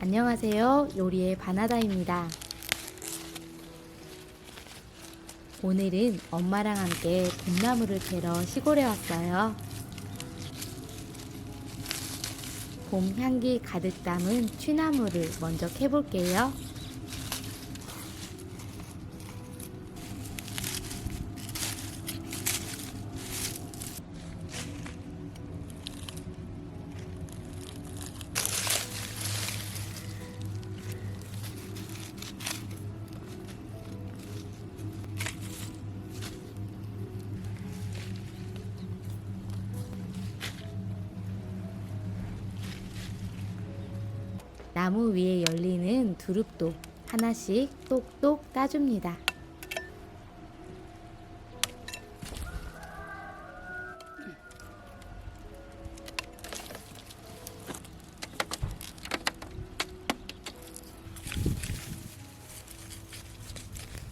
안녕하세요. 요리의 바나다입니다. 오늘은 엄마랑 함께 봄나무를 캐러 시골에 왔어요. 봄 향기 가득 담은 취나무를 먼저 캐볼게요. 나무 위에 열리는 두릅도 하나씩 똑똑 따줍니다.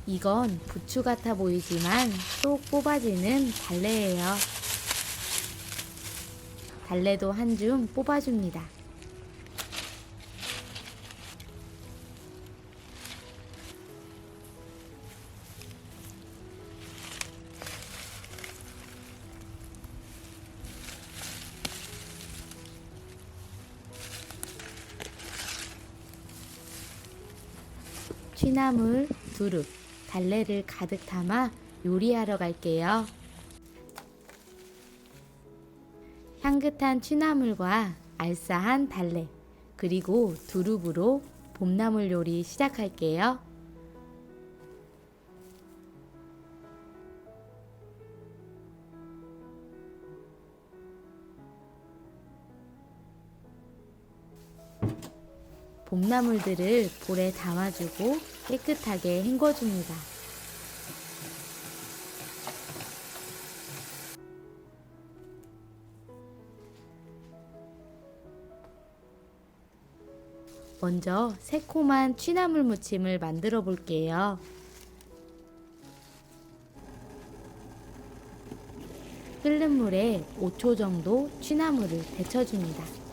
이건 부추 같아 보이지만 쏙 뽑아지는 달래예요. 달래도 한 줌 뽑아줍니다. 취나물, 두릅, 달래를 가득 담아 요리하러 갈게요. 향긋한 취나물과 알싸한 달래, 그리고 두릅으로 봄나물 요리 시작할게요. 봄나물들을 볼에 담아주고 깨끗하게 헹궈줍니다. 먼저 새콤한 취나물 무침을 만들어 볼게요. 끓는 물에 5초 정도 취나물을 데쳐줍니다.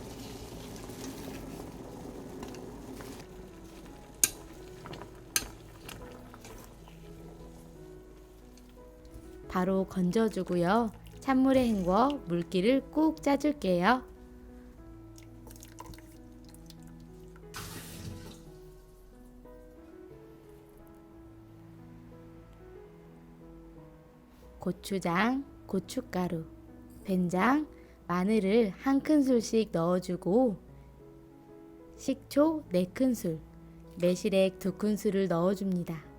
바로 건져주고요. 찬물에 헹궈 물기를 꾹 짜줄게요. 고추장, 고춧가루, 된장, 마늘을 한 큰술씩 넣어주고 식초 4큰술, 매실액 2큰술을 넣어줍니다.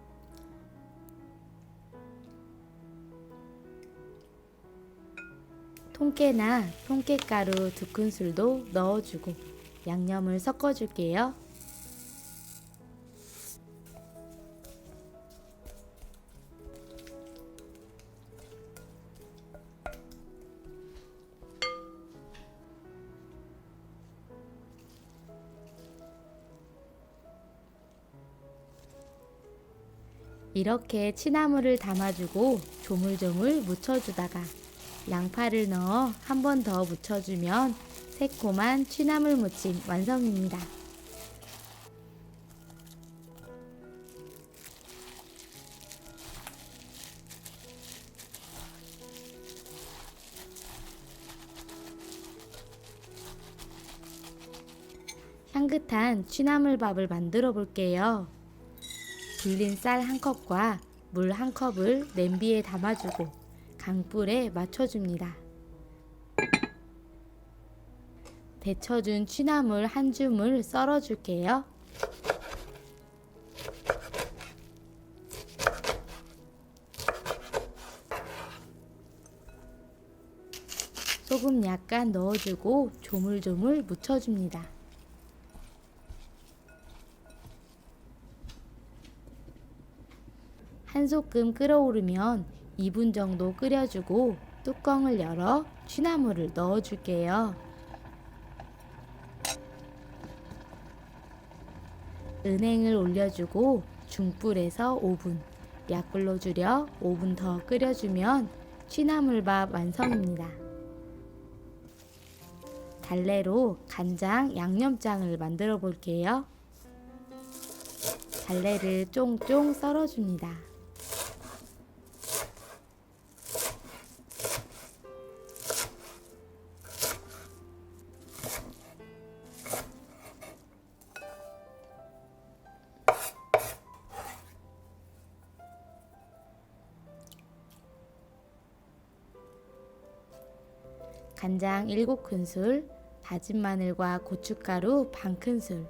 통깨나 통깨가루 2큰술도 넣어주고 양념을 섞어줄게요. 이렇게 취나물을 담아주고 조물조물 묻혀주다가 양파를 넣어 한 번더 묻혀주면 새콤한 취나물 무침 완성입니다. 향긋한 취나물밥을 만들어 볼게요. 불린 쌀 한 컵과 물 한 컵을 냄비에 담아주고 강불에 맞춰줍니다. 데쳐준 취나물 한 줌을 썰어줄게요. 소금 약간 넣어주고 조물조물 묻혀줍니다. 한 소끔 끓어오르면 2분 정도 끓여주고 뚜껑을 열어 취나물을 넣어줄게요. 은행을 올려주고 중불에서 5분, 약불로 줄여 5분 더 끓여주면 취나물밥 완성입니다. 달래로 간장 양념장을 만들어 볼게요. 달래를 쫑쫑 썰어줍니다. 간장 7큰술, 다진 마늘과 고춧가루 반 큰술,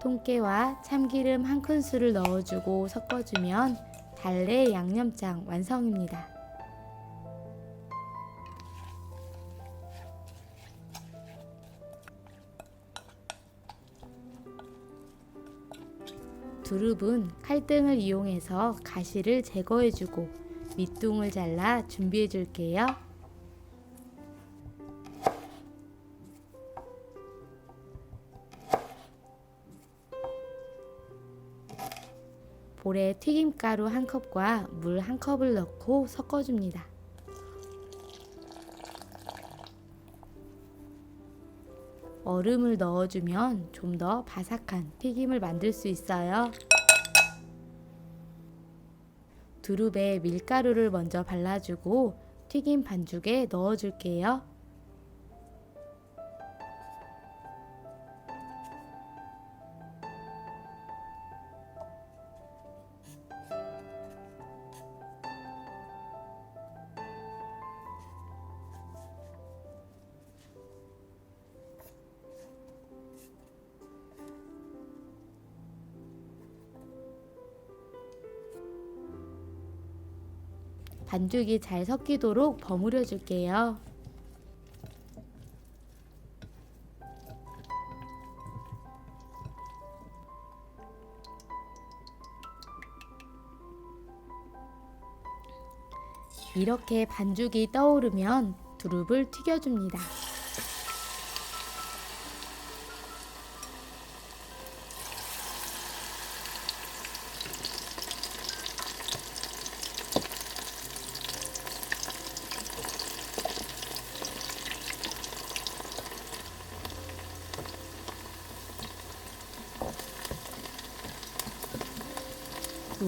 통깨와 참기름 한 큰술을 넣어주고 섞어주면 달래 양념장 완성입니다. 두릅은 칼등을 이용해서 가시를 제거해주고 밑둥을 잘라 준비해 줄게요. 볼에 튀김가루 한 컵과 물 한 컵을 넣고 섞어줍니다. 얼음을 넣어주면 좀 더 바삭한 튀김을 만들 수 있어요. 두릅에 밀가루를 먼저 발라주고 튀김 반죽에 넣어줄게요. 반죽이 잘 섞이도록 버무려 줄게요. 이렇게 반죽이 떠오르면 두릅을 튀겨줍니다.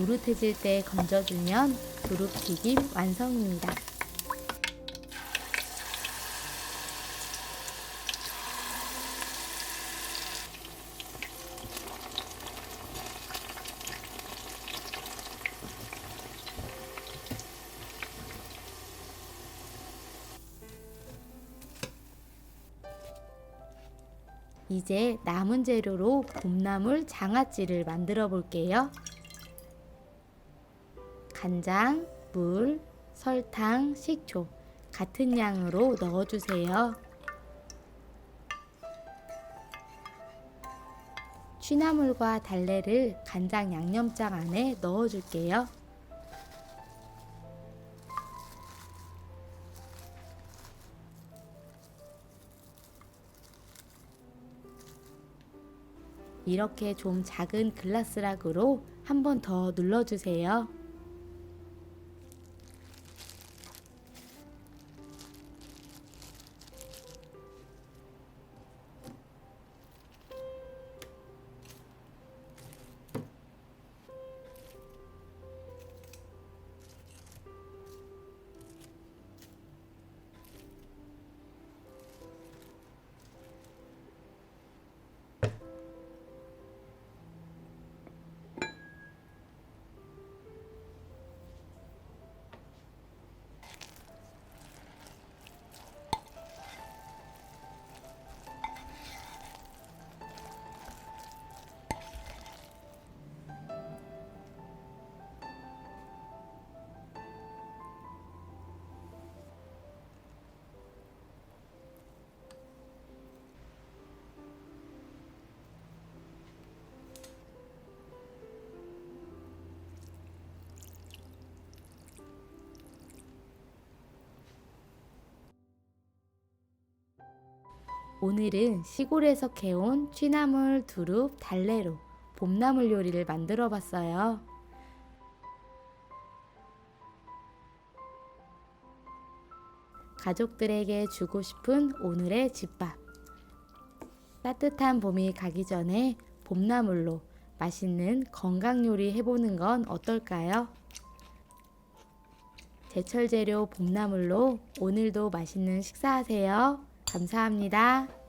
노릇해질 때 건져주면 두릅튀김 완성입니다. 이제 남은 재료로 봄나물 장아찌를 만들어 볼게요. 간장, 물, 설탕, 식초 같은 양으로 넣어주세요. 취나물과 달래를 간장 양념장 안에 넣어줄게요. 이렇게 좀 작은 글라스락으로 한 번 더 눌러주세요. 오늘은 시골에서 캐온 취나물, 두릅, 달래로 봄나물 요리를 만들어 봤어요. 가족들에게 주고 싶은 오늘의 집밥. 따뜻한 봄이 가기 전에 봄나물로 맛있는 건강 요리 해보는 건 어떨까요? 제철 재료 봄나물로 오늘도 맛있는 식사하세요. 감사합니다.